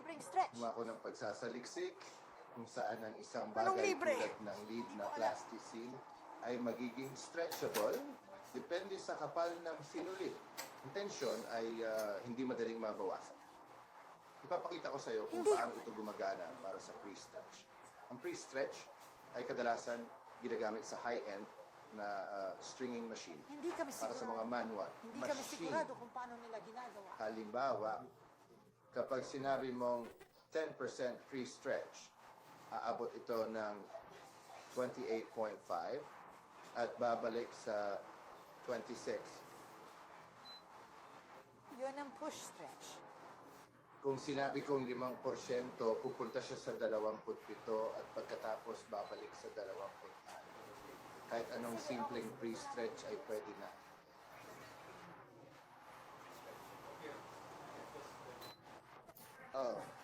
libreng stretch. Umako ng pagsasaliksik kung saan ang isang bagay tulad ng lead na ko plasticine ay magiging stretchable depende sa kapal ng sinulid. Intensyon ay ah, hindi madaling mabawasan. Ipapakita ko sa iyo kung Hindi. paano ito gumagana para sa pre-stretch. Ang pre-stretch ay kadalasan ginagamit sa high-end na ah, stringing machine Hindi kami para sa sigurado. mga manual. Hindi kami machine. sigurado kung paano nila ginagawa. Halimbawa, kapag sinabi mong 10% free stretch, aabot ito ng 28.5 at babalik sa 26. Yun ang push stretch. Kung sinabi kong 5%, pupunta siya sa 27 at pagkatapos babalik sa 26. Kahit anong simpleng free stretch ay pwede na. Oh.